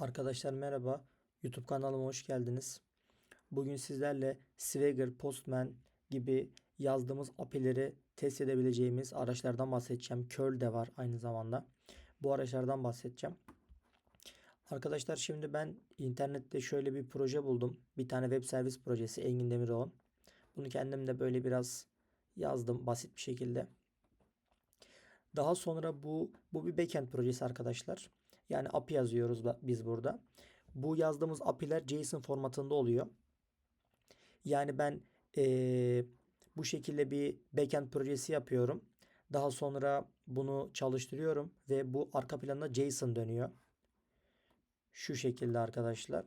Arkadaşlar merhaba. YouTube kanalıma hoş geldiniz. Bugün sizlerle Swagger, Postman gibi yazdığımız API'leri test edebileceğimiz araçlardan bahsedeceğim. Curl de var aynı zamanda. Bu araçlardan bahsedeceğim. Arkadaşlar şimdi ben internette şöyle bir proje buldum. Bir tane web servis projesi Engin Demiroğlu. Bunu kendim de böyle biraz yazdım basit bir şekilde. Daha sonra bu bu bir backend projesi arkadaşlar. Yani API yazıyoruz da biz burada. Bu yazdığımız API'ler JSON formatında oluyor. Yani ben eee, bu şekilde bir backend projesi yapıyorum. Daha sonra bunu çalıştırıyorum ve bu arka planda JSON dönüyor. Şu şekilde arkadaşlar.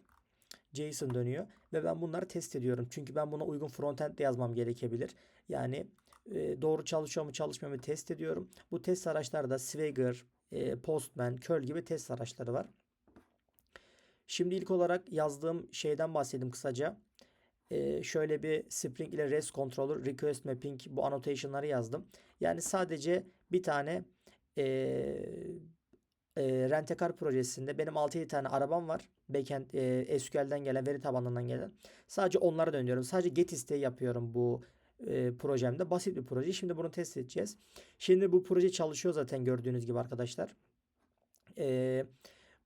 JSON dönüyor ve ben bunları test ediyorum. Çünkü ben buna uygun frontend de yazmam gerekebilir. Yani e, doğru çalışıyor mu çalışmıyor mu test ediyorum. Bu test araçlarda Swagger, e, Postman, Curl gibi test araçları var. Şimdi ilk olarak yazdığım şeyden bahsedeyim kısaca. E, şöyle bir Spring ile REST controller, request mapping bu annotation'ları yazdım. Yani sadece bir tane e, e, Rentekar projesinde benim 6-7 tane arabam var. Backend e, SQL'den gelen, veri tabanından gelen. Sadece onlara dönüyorum. Sadece get isteği yapıyorum bu e, projemde. Basit bir proje. Şimdi bunu test edeceğiz. Şimdi bu proje çalışıyor zaten gördüğünüz gibi arkadaşlar. E,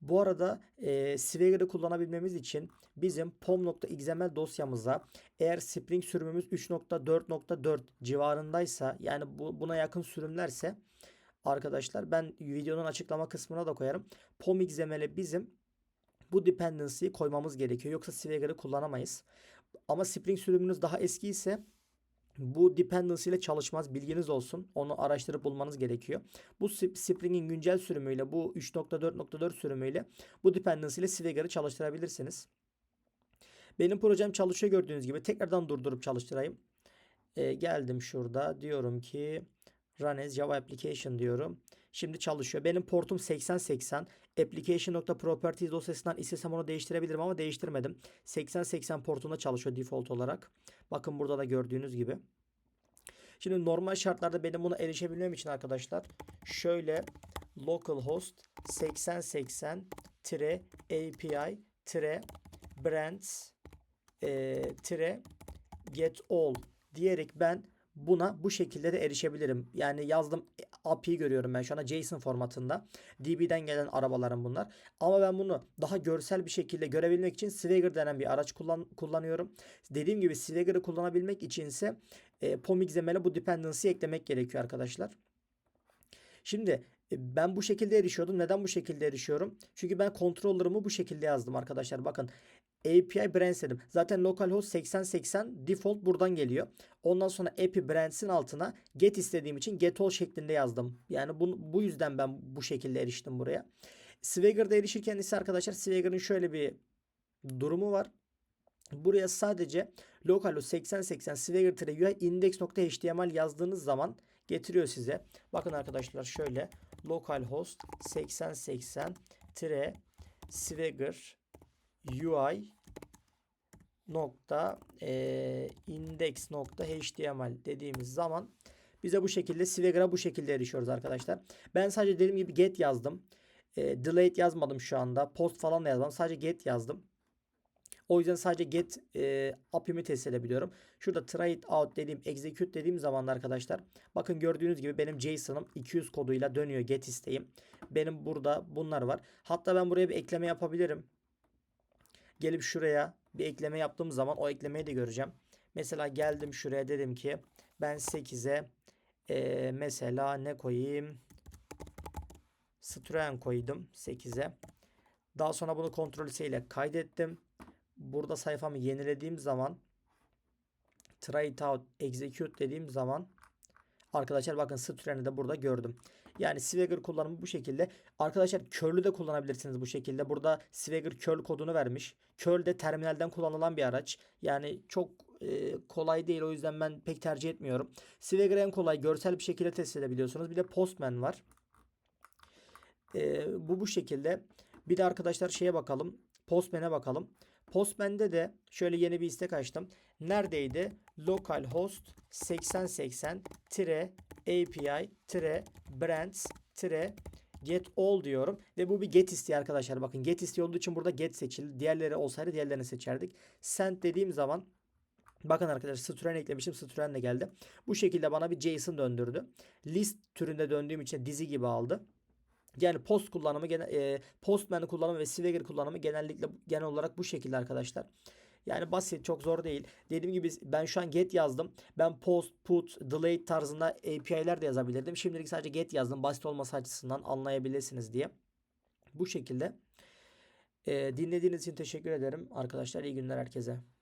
bu arada e, Swagger'ı kullanabilmemiz için bizim pom.xml dosyamıza eğer Spring sürümümüz 3.4.4 civarındaysa yani bu, buna yakın sürümlerse arkadaşlar ben videonun açıklama kısmına da koyarım. POM.xml'e bizim bu dependency'yi koymamız gerekiyor. Yoksa Swagger'ı kullanamayız. Ama Spring sürümünüz daha eski ise bu dependency ile çalışmaz. Bilginiz olsun. Onu araştırıp bulmanız gerekiyor. Bu Spring'in güncel sürümüyle bu 3.4.4 sürümüyle bu dependency ile Swagger'ı çalıştırabilirsiniz. Benim projem çalışıyor gördüğünüz gibi. Tekrardan durdurup çalıştırayım. Ee, geldim şurada. Diyorum ki Run as Java Application diyorum. Şimdi çalışıyor. Benim portum 8080. Application.properties dosyasından istesem onu değiştirebilirim ama değiştirmedim. 8080 portunda çalışıyor default olarak. Bakın burada da gördüğünüz gibi. Şimdi normal şartlarda benim buna erişebilmem için arkadaşlar şöyle localhost 8080 API brands e, get all diyerek ben buna bu şekilde de erişebilirim. Yani yazdım API görüyorum ben şu anda JSON formatında. DB'den gelen arabalarım bunlar. Ama ben bunu daha görsel bir şekilde görebilmek için Swagger denen bir araç kullan kullanıyorum. Dediğim gibi Swagger'ı kullanabilmek için ise e, POM.xml'e bu dependency eklemek gerekiyor arkadaşlar. Şimdi e, ben bu şekilde erişiyordum. Neden bu şekilde erişiyorum? Çünkü ben controller'ımı bu şekilde yazdım arkadaşlar. Bakın API brands dedim. Zaten localhost 8080 default buradan geliyor. Ondan sonra API brands'in altına get istediğim için get all şeklinde yazdım. Yani bu, bu yüzden ben bu şekilde eriştim buraya. Swagger'da erişirken ise arkadaşlar Swagger'ın şöyle bir durumu var. Buraya sadece localhost 8080 swagger UI index.html yazdığınız zaman getiriyor size. Bakın arkadaşlar şöyle localhost 8080 swagger UI nokta e, index nokta html dediğimiz zaman bize bu şekilde Swagger'a bu şekilde erişiyoruz arkadaşlar. Ben sadece dediğim gibi get yazdım. E, delete yazmadım şu anda. Post falan da yazmadım. Sadece get yazdım. O yüzden sadece get e, API'mi test edebiliyorum. Şurada try it out dediğim, execute dediğim zaman arkadaşlar bakın gördüğünüz gibi benim JSON'ım 200 koduyla dönüyor get isteğim. Benim burada bunlar var. Hatta ben buraya bir ekleme yapabilirim gelip şuraya bir ekleme yaptığım zaman o eklemeyi de göreceğim. Mesela geldim şuraya dedim ki ben 8'e e, mesela ne koyayım? Citroen koydum 8'e. Daha sonra bunu kontrol ile kaydettim. Burada sayfamı yenilediğim zaman try it out execute dediğim zaman arkadaşlar bakın Citroen'i de burada gördüm. Yani Swagger kullanımı bu şekilde. Arkadaşlar curl'ü de kullanabilirsiniz bu şekilde. Burada Swagger curl kodunu vermiş. Curl de terminalden kullanılan bir araç. Yani çok e, kolay değil o yüzden ben pek tercih etmiyorum. Swagger en kolay görsel bir şekilde test edebiliyorsunuz. Bir de Postman var. E, bu bu şekilde. Bir de arkadaşlar şeye bakalım. Postman'e bakalım. Postman'de de şöyle yeni bir istek açtım. Neredeydi? Localhost 8080 API brands get all diyorum ve bu bir get isteği arkadaşlar. Bakın get isteği olduğu için burada get seçildi. Diğerleri olsaydı diğerlerini seçerdik. Send dediğim zaman Bakın arkadaşlar string eklemişim. String de geldi. Bu şekilde bana bir JSON döndürdü. List türünde döndüğüm için dizi gibi aldı. Yani post kullanımı, e, postman kullanımı ve Swagger kullanımı genellikle genel olarak bu şekilde arkadaşlar. Yani basit, çok zor değil. Dediğim gibi ben şu an get yazdım. Ben post, put, delete tarzında API'ler de yazabilirdim. Şimdilik sadece get yazdım. Basit olması açısından anlayabilirsiniz diye. Bu şekilde. E, dinlediğiniz için teşekkür ederim arkadaşlar. İyi günler herkese.